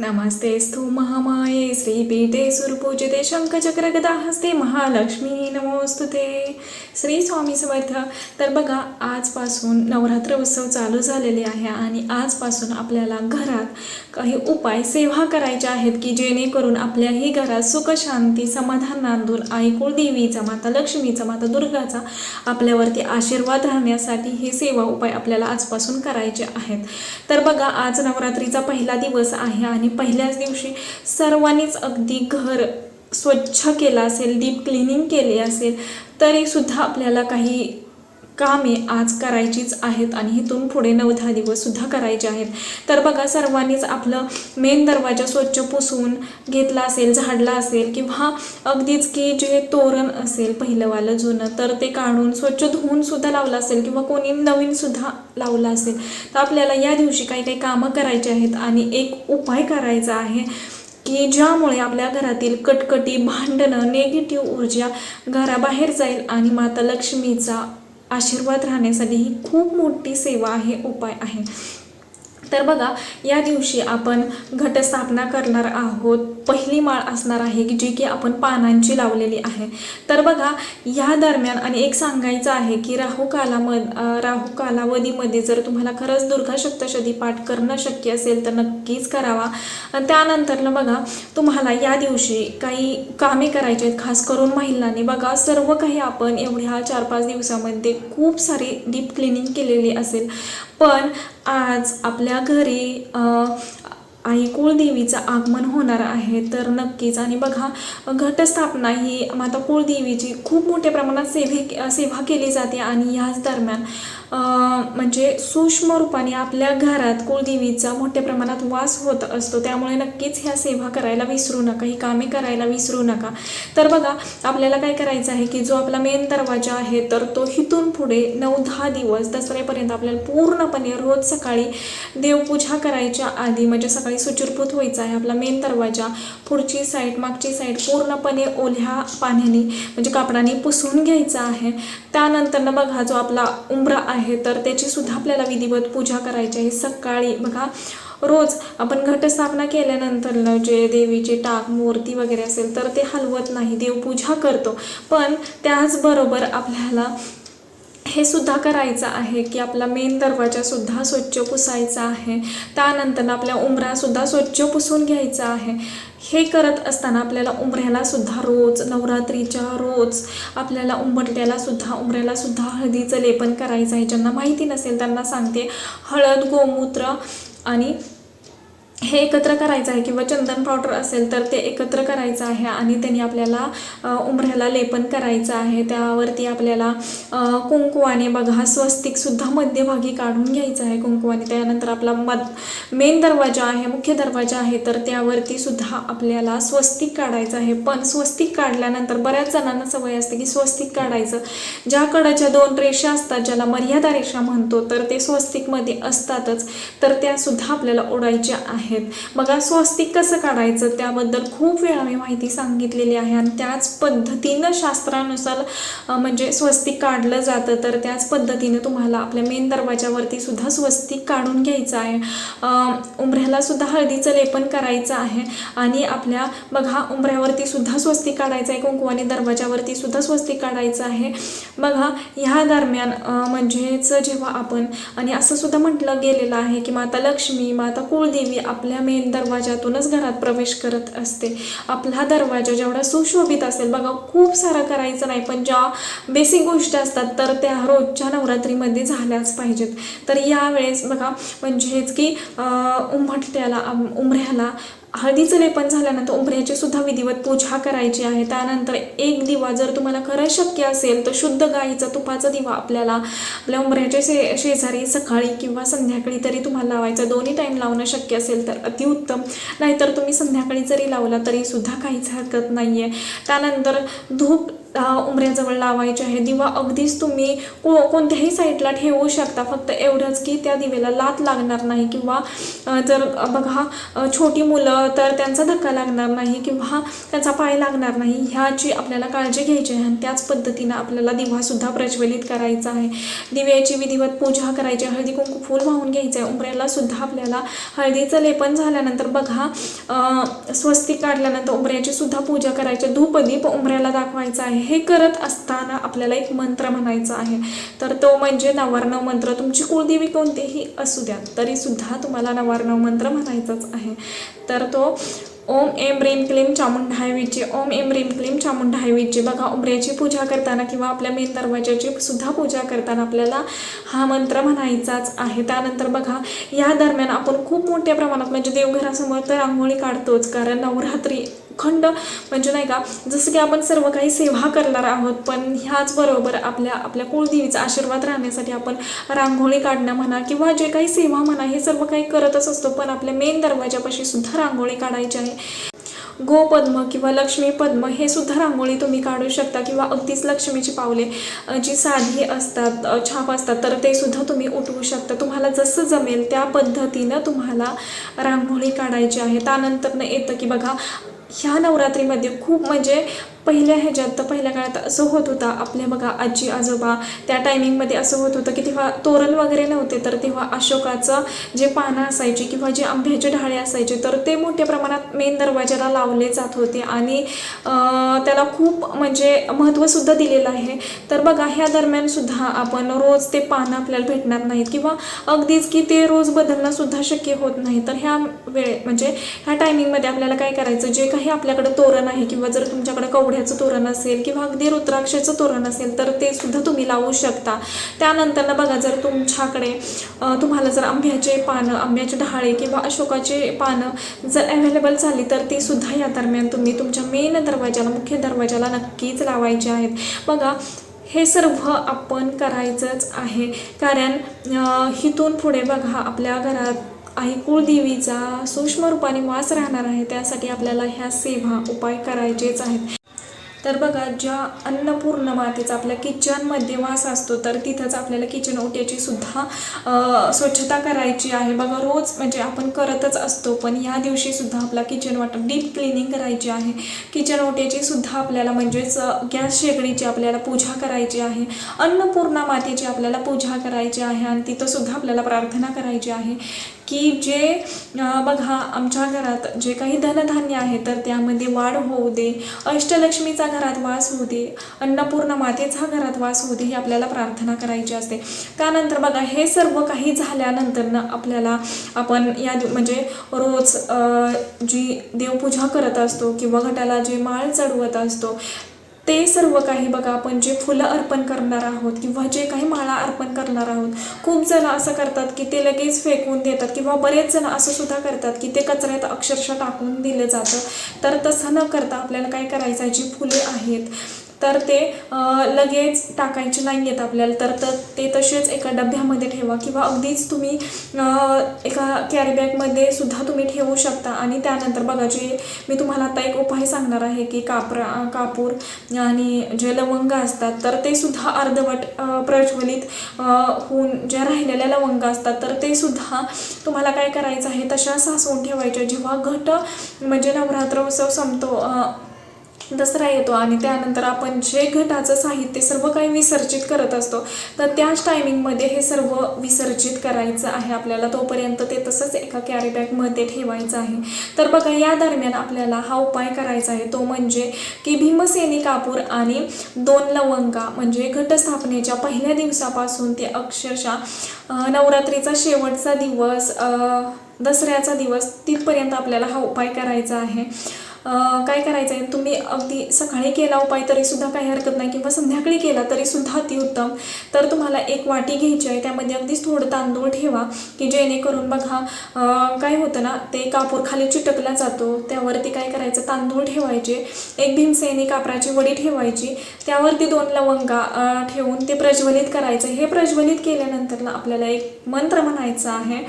नमस्तेस्तु महामाये श्रीपीठे सुरपूजिते शंखचक्रगदाहस्ते महालक्ष्मी नमोस्तु ते। श्री स्वामी समर्थ तर बघा आजपासून नवरात्र उत्सव चालू झालेले आहे आणि आजपासून आपल्याला घरात काही उपाय सेवा करायच्या आहेत की जेणेकरून आपल्याही घरात सुख शांती समाधान नांदून आईकुळ देवीचा माता लक्ष्मीचा माता दुर्गाचा आपल्यावरती आशीर्वाद राहण्यासाठी हे सेवा उपाय आपल्याला आजपासून करायचे आहेत. तर बघा आज नवरात्रीचा पहिला दिवस आहे आणि पहिल्याच दिवशी सर्वांनीच अगदी घर स्वच्छ केलं असेल डीप क्लिनिंग केली असेल तरीसुद्धा आपल्याला काही कामे आज करायचीच आहेत आणि इथून पुढे नऊ दहा दिवससुद्धा करायचे आहेत. तर बघा सर्वांनीच आपलं मेन दरवाजा स्वच्छ पुसून घेतला असेल झाडला असेल किंवा अगदीच की जे तोरण असेल पहिलंवालं जुनं तर ते काढून स्वच्छ धुवूनसुद्धा लावलं असेल किंवा कोणी नवीनसुद्धा लावलं असेल तर आपल्याला या दिवशी काही काही कामं करायची आहेत आणि एक उपाय करायचा आहे की ज्यामुळे आपल्या घरातील कटकटी भांडणं नेगेटिव्ह ऊर्जा घराबाहेर जाईल आणि माता लक्ष्मीचा आशीर्वाद राहण्यासाठी ही खूप मोठी सेवा आहे उपाय आहे. तर बघा या दिवशी आपण घटस्थापना करणार आहोत. पहिली माळ असणार आहे की जी की आपण पानांची लावलेली आहे. तर बघा ह्या दरम्यान आणि एक सांगायचं आहे की राहू कालामध राहू कालावधीमध्ये जर तुम्हाला खरंच दुर्गा सप्तशती पाठ करणं शक्य असेल तर नक्कीच करावा. त्यानंतरनं बघा तुम्हाला या दिवशी काही कामे करायची आहेत. खास करून महिलांनी बघा सर्व काही आपण एवढ्या चार पाच दिवसामध्ये खूप सारी डीप क्लिनिंग केलेली असेल. पण आज आपल्या घरी आई कुळदेवीचं आगमन होणार आहे तर नक्कीच. आणि बघा घटस्थापना ही माता कुळदेवीची खूप मोठ्या प्रमाणात सेवे सेवा केली जाते आणि याच दरम्यान म्हणजे सूक्ष्म रूपाने आपल्या घरात कुळदेवीचा मोठ्या प्रमाणात वास होत असतो. त्यामुळे नक्कीच ह्या सेवा करायला विसरू नका ही कामे करायला विसरू नका. तर बघा आपल्याला काय करायचं आहे की जो आपला मेन दरवाजा आहे तर तो इथून पुढे नऊ दहा दिवस दसऱ्यापर्यंत आपल्याला पूर्णपणे रोज सकाळी देवपूजा करायच्या आधी म्हणजे सकाळी सुचिरभूत व्हायचा आहे. आपला मेन दरवाजा पुढची साईड मागची साईड पूर्णपणे ओल्या पाण्याने म्हणजे कापडाने पुसून घ्यायचा आहे. त्यानंतर बघा जो आपला उंबरा आहे तर त्याची सुद्धा आपल्याला विधिवत पूजा करायची आहे. सकाळी बघा रोज आपण घटस्थापना केल्यानंतर जे देवीचे टाक मूर्ती वगैरे असेल तर ते हलवत नाही. देवपूजा करतो. पण त्याचबरोबर आपल्याला हे सुद्धा करायचं आहे की आपला मेन दरवाजा सुद्धा स्वच्छ पुसायचा आहे. त्यानंतर आपल्या उंबरासुद्धा स्वच्छ पुसून घ्यायचा आहे. हे करत असताना आपल्याला उंबऱ्याला सुद्धा रोज नवरात्रीच्या रोज आपल्याला उंबरट्याला सुद्धा सुद्धा हळदीचं लेपन करायचं आहे. ज्यांना माहिती नसेल त्यांना सांगते हळद गोमूत्र आणि हे एकत्र करायचं आहे किंवा चंदन पावडर असेल तर ते एकत्र करायचं आहे आणि त्यांनी आपल्याला उंबऱ्याला लेपन करायचं आहे. त्यावरती आपल्याला कुंकुवाने बघा स्वस्तिकसुद्धा मध्यभागी काढून घ्यायचं आहे कुंकुवाने. त्यानंतर आपला मध मेन दरवाजा आहे मुख्य दरवाजा आहे तर त्यावरती सुद्धा आपल्याला स्वस्तिक काढायचं आहे. पण स्वस्तिक काढल्यानंतर बऱ्याच जणांना सवय असते की स्वस्तिक काढायचं. ज्या कडाच्या दोन रेषा असतात ज्याला मर्यादा रेषा म्हणतो तर ते स्वस्तिकमध्ये असतातच. तर त्यासुद्धा आपल्याला ओढायच्या आहे आहेत. बघा स्वस्तिक कसं काढायचं? त्याबद्दल खूप वेळा मी माहिती सांगितलेली आहे आणि त्याच पद्धतीनं शास्त्रानुसार म्हणजे स्वस्तिक काढलं जातं तर त्याच पद्धतीनं तुम्हाला आपल्या मेन दरवाजावरती सुद्धा स्वस्तिक काढून घ्यायचं आहे. उंबऱ्याला सुद्धा हळदीचं लेपन करायचं आहे आणि आपल्या बघा उंबऱ्यावरती सुद्धा स्वस्तिक काढायचं आहे कुंकुवाने दरवाजावरती सुद्धा स्वस्तिक काढायचं आहे. बघा ह्या दरम्यान म्हणजेच जेव्हा आपण आणि असं सुद्धा म्हटलं गेलेलं आहे की माता लक्ष्मी माता कुळदेवी आपल्या मेन दरवाजातूनच घरात प्रवेश करत असते. आपला दरवाजा जेवढा सुशोभित असेल बघा खूप सारं करायचं नाही पण ज्या बेसिक गोष्टी असतात तर त्या रोजच्या नवरात्रीमध्ये झाल्याच पाहिजेत. तर यावेळेस बघा म्हणजेच की अं, उमऱ्याला उंबऱ्याला हळदीचं लेपन झाल्यानंतर उंबऱ्याची सुद्धा विधिवत पूजा करायची आहे. त्यानंतर एक दिवा जर तुम्हाला खरं शक्य असेल तर शुद्ध गाईचा तुपाचा दिवा आपल्याला आपल्या उंबऱ्याच्या शे शेजारी सकाळी किंवा संध्याकाळी तरी तुम्हाला लावायचा. दोन्ही टाईम लावणं शक्य असेल तर अतिउत्तम नाहीतर तुम्ही संध्याकाळी जरी लावला तरी सुद्धा काहीच हरकत नाही आहे त्यानंतर धूप उमऱ्याजवळ उंबऱ्याजवळ लावायचे आहे. दिवा अगदीच तुम्ही को कोणत्याही साईडला ठेवू शकता. फक्त एवढंच की त्या दिवेला लात लागणार नाही किंवा जर बघा छोटी मुलं तर त्यांचा धक्का लागणार नाही किंवा त्यांचा पाय लागणार नाही. ह्याची आपल्याला काळजी घ्यायची आहे आणि त्याच पद्धतीनं आपल्याला दिवासुद्धा प्रज्वलित करायचा आहे. दिव्याची विधिवत पूजा करायची आहे. हळदी कुंकू फूल वाहून घ्यायचं आहे. उंबऱ्याला सुद्धा आपल्याला हळदीचं लेपन झाल्यानंतर बघा स्वस्ती स्वस्तिक काढल्यानंतर उंबऱ्याची सुद्धा पूजा करायची. आहे. धूपदीप उंबऱ्याला दाखवायचा आहे. हे करत असताना आपल्याला एक मंत्र म्हणायचा आहे. तर तो म्हणजे नवार्णव मंत्र. तुमची कुळदेवी कोणतीही असू द्या तरीसुद्धा तुम्हाला नवार्णव मंत्र म्हणायचाच आहे. तर तो ओम एम रीम क्लीम चामुंडाय ओम एम रीम क्लीम चामुंडाय बघा उमऱ्याची पूजा करताना किंवा आपल्या मेन दरवाजाची सुद्धा पूजा करताना आपल्याला हा मंत्र म्हणायचाच आहे. त्यानंतर बघा या दरम्यान आपण खूप मोठ्या प्रमाणात म्हणजे देवघरासमोर तर रांगोळी काढतोच कारण नवरात्री खंड. म्हणजे नाही का जसं की आपण सर्व काही सेवा करणार आहोत पण ह्याचबरोबर आपल्या आपल्या कुळदेवीचा आशीर्वाद राहण्यासाठी आपण रांगोळी काढणं म्हणा किंवा जे काही सेवा म्हणा हे सर्व काही करतच असतो पण आपल्या मेन दरवाजापाशी सुद्धा रांगोळी काढायची आहे. गोपद्म किंवा लक्ष्मी पद्म हे सुद्धा रांगोळी तुम्ही काढू शकता किंवा अगदीच लक्ष्मीची पावले जी साधी असतात छाप असतात तर ते सुद्धा तुम्ही उठवू शकता. तुम्हाला जसं जमेल त्या पद्धतीनं तुम्हाला रांगोळी काढायची आहे. त्यानंतरनं येतं की बघा ह्या नवरात्रीमध्ये खूप म्हणजे पहिल्या ह्याच्यात तर पहिल्या काळात असं होत होतं आपल्या बघा आजी आजोबा त्या टायमिंगमध्ये असं होत होतं की तेव्हा तोरण वगैरे नव्हते तर तेव्हा अशोकाचं जे पानं असायचे किंवा जे आंब्याचे ढाळे असायचे तर ते मोठ्या प्रमाणात मेन दरवाजाला लावले जात होते आणि त्याला खूप म्हणजे महत्त्वसुद्धा दिलेलं आहे. तर बघा ह्या दरम्यानसुद्धा आपण रोज ते पानं आपल्याला भेटणार नाहीत किंवा अगदीच की ते रोज बदलणंसुद्धा शक्य होत नाही. तर ह्या वेळे म्हणजे ह्या टायमिंगमध्ये आपल्याला काय करायचं? जे काही आपल्याकडे तोरण आहे किंवा जर तुमच्याकडे कवड्याचं तोरण असेल किंवा अगदी रुद्राक्षाचं तोरण असेल तर ते सुद्धा तुम्ही लावू शकता. त्यानंतर बघा जर तुमच्याकडे तुम्हाला जर आंब्याचे पानं आंब्याचे ढाळे किंवा अशोकाचे पानं जर अवेलेबल झाली तर ती सुद्धा या दरम्यान तुम्ही तुमच्या मेन दरवाजाला मुख्य दरवाजाला नक्कीच लावायचे आहेत. बघा हे सर्व आपण करायचंच आहे. कारण हिथून पुढे बघा आपल्या घरात आई कुळदेवीचा सूक्ष्म रूपाने वास राहणार आहे त्यासाठी आपल्याला ह्या सेवा उपाय करायचेच आहेत. तर बघा ज्या अन्नपूर्ण मातेचा आपल्या किचनमध्ये वास असतो तर तिथंच आपल्याला किचन ओट्याची सुद्धा स्वच्छता करायची आहे. बघा रोज म्हणजे आपण करतच असतो पण या दिवशी सुद्धा आपला किचन वाटर डीप क्लिनिंग करायची आहे. किचन ओट्याची सुद्धा आपल्याला म्हणजेच गॅस शेगडीची आपल्याला पूजा करायची आहे. अन्नपूर्णा मातेची आपल्याला पूजा करायची आहे आणि तिथंसुद्धा आपल्याला प्रार्थना करायची आहे. की जे बघा आमच्या घरात जे काही धनधान्य आहे तर त्यामध्ये वाढ होऊ दे अष्टलक्ष्मीचा घरात वास होऊ दे अन्नपूर्ण मातेचा घरात वास होऊ दे ही आपल्याला प्रार्थना करायची असते. त्यानंतर बघा हे सर्व काही झाल्यानंतरनं आपल्याला आपण या दिव म्हणजे रोज जी देवपूजा करत असतो किंवा घटाला जे माळ चढवत असतो ते सर्व काही बघा आपण जे फुलं अर्पण करणार आहोत किंवा जे काही माळा अर्पण करणार आहोत खूप जण असं करतात की ते लगेच फेकून देतात किंवा बरेच जण असं सुद्धा करतात की ते कचऱ्यात अक्षरशः टाकून दिलं जातं. तर तसं न करता आपल्याला काय करायचं आहे? जी फुले आहेत तर ते लगेच टाकायचे नाही आहेत आपल्याला. तर तर ते तसेच एका डब्यामध्ये ठेवा किंवा अगदीच तुम्ही एका कॅरीबॅगमध्ये सुद्धा तुम्ही ठेवू शकता. आणि त्यानंतर बघा जे मी तुम्हाला आता एक उपाय सांगणार आहे की कापरा कापूर आणि जे लवंग असतात तर ते सुद्धा अर्धवट प्रज्वलित होऊन ज्या राहिलेल्या लवंग असतात तर ते सुद्धा तुम्हाला काय करायचं आहे तशा सासवून ठेवायच्या. जेव्हा घट म्हणजे नवरात्र उत्सव संपतो दसरा येतो आणि त्यानंतर आपण जे घटाचं साहित्य सर्व काही विसर्जित करत असतो तर त्याच टायमिंगमध्ये हे सर्व विसर्जित करायचं आहे आपल्याला. तोपर्यंत ते तसंच एका कॅरीबॅगमध्ये ठेवायचं आहे. तर बघा या दरम्यान आपल्याला हा उपाय करायचा आहे. तो म्हणजे की भीमसेनी कापूर आणि दोन लवंगा म्हणजे घटस्थापनेच्या पहिल्या दिवसापासून ते अक्षरशः नवरात्रीचा शेवटचा दिवस दसऱ्याचा दिवस तिथपर्यंत आपल्याला हा उपाय करायचा आहे. काय करायचं आहे तुम्ही अगदी सकाळी केला उपाय तरीसुद्धा काही हरकत नाही किंवा संध्याकाळी केला तरीसुद्धा अतिउत्तम तर तुम्हाला एक वाटी घ्यायची आहे त्यामध्ये अगदीच थोडं तांदूळ ठेवा की जेणेकरून बघा काय होतं ना ते कापूर खाली चिटकला जातो त्यावरती काय करायचं तांदूळ ठेवायचे एक भीमसेनी कापराची वडी ठेवायची त्यावरती दोन लवंगा ठेवून ते प्रज्वलित करायचं. हे प्रज्वलित केल्यानंतर ना आपल्याला एक मंत्र म्हणायचा आहे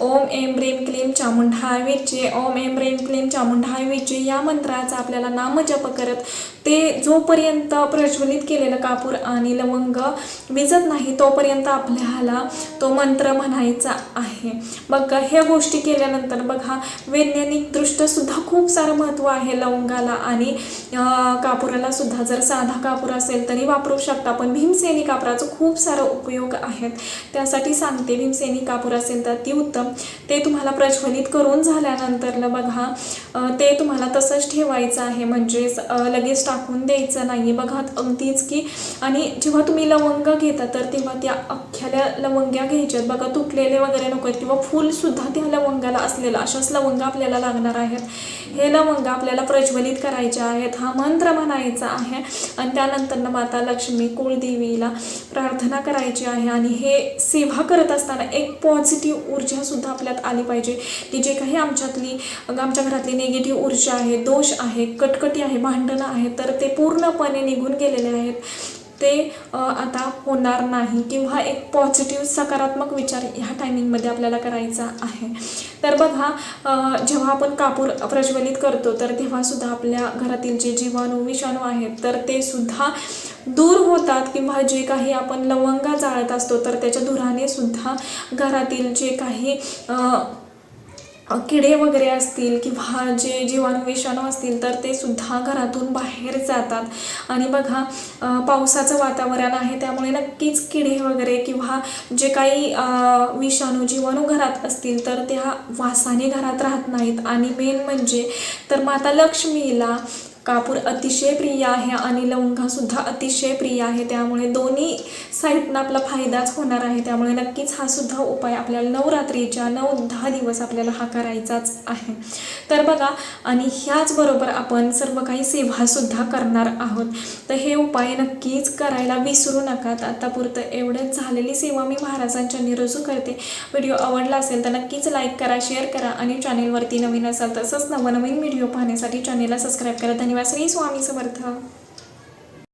ओम एम ब्रेम क्लीम चामुंडाय विचे ओम एम ब्रेम क्लीम चामुंडाय विचे या मंत्राचा आपल्याला नामजप करत ते जोपर्यंत प्रज्वलित केलेलं कापूर आणि लवंग विजत नाही तोपर्यंत आपल्याला तो मंत्र म्हणायचा आहे. बघा ह्या गोष्टी केल्यानंतर बघा वैज्ञानिकदृष्ट्यासुद्धा खूप सारं महत्त्व आहे लवंगाला आणि कापुराला सुद्धा. जर साधा कापूर असेल तरी वापरू शकता पण भीमसेनी कापराचं खूप सारं उपयोग आहेत. त्यासाठी सांगते भीमसेनी कापूर असेल तर ती उत्तम ते तुम्हाला प्रज्वलित करून झाल्यानंतर बघा ते तुम्हाला तसंच ठेवायचं आहे. म्हणजेच लगेच टाकून द्यायचं नाही बघा अगदीच की आणि जेव्हा तुम्ही लवंग घेता तर तेव्हा त्या अख्ख्याल्या लवंग्या घ्यायच्यात. बघा तुटलेले वगैरे नको आहेत. किंवा फुलसुद्धा त्या लवंगाला असलेलं अशाच लवंग आपल्याला लागणार आहेत. हे लवंग आपल्याला प्रज्वलित करायचे आहेत. हा मंत्र म्हणायचा आहे. आणि त्यानंतर ना माता लक्ष्मी कुळदेवीला प्रार्थना करायची आहे. आणि हे सेवा करत असताना एक पॉझिटिव्ह ऊर्जा सुद्धा आपल्यात आली पाहिजे. की जे काही आमच्यातली आमच्या घरातली निगेटिव्ह ऊर्जा आहे दोष आहे कटकटी आहे भांडणं आहे तर ते पूर्णपणे निघून गेलेले आहेत. ते आता होणार नाही किंवा एक पॉझिटिव्ह सकारात्मक विचार ह्या टायमिंगमध्ये आपल्याला करायचा आहे. तर बघा जेव्हा आपण कापूर प्रज्वलित करतो तर तेव्हासुद्धा आपल्या घरातील जे जीवाणू विषाणू आहेत तर ते सुद्धा दूर होतात किंवा जे काही आपण लवंगा जाळत असतो तर त्याच्या धुराने सुद्धा घरातील जे काही किडे वगैरे असतील किंवा जे जीवाणू विषाणू असतील तर ते सुद्धा घरातून बाहेर जातात. आणि बघा पावसाचं वातावरण आहे त्यामुळे नक्कीच किडे वगैरे किंवा जे काही विषाणू जीवाणू घरात असतील तर त्या वासाने घरात राहत नाहीत. आणि मेन म्हणजे तर माता लक्ष्मीला कापूर अतिशय प्रिय आहे आणि लवंगासुद्धा अतिशय प्रिय आहे. त्यामुळे दोन्ही साईडनं आपला फायदाच होणार आहे. त्यामुळे नक्कीच हा सुद्धा उपाय आपल्याला नवरात्रीच्या नऊ दहा दिवस आपल्याला हा करायचाच आहे. तर बघा आणि ह्याचबरोबर आपण सर्व काही सेवासुद्धा करणार आहोत. तर हे उपाय नक्कीच करायला विसरू नका. आत्तापुरतं एवढंच झालेली सेवा मी महाराजांच्या निरजू करते. व्हिडिओ आवडला असेल तर नक्कीच लाईक करा शेअर करा आणि चॅनेलवरती नवीन असाल तसंच नवनवीन व्हिडिओ पाहण्यासाठी चॅनेलला सबस्क्राईब करा. धन्यवाद. श्री स्वामी समर्थ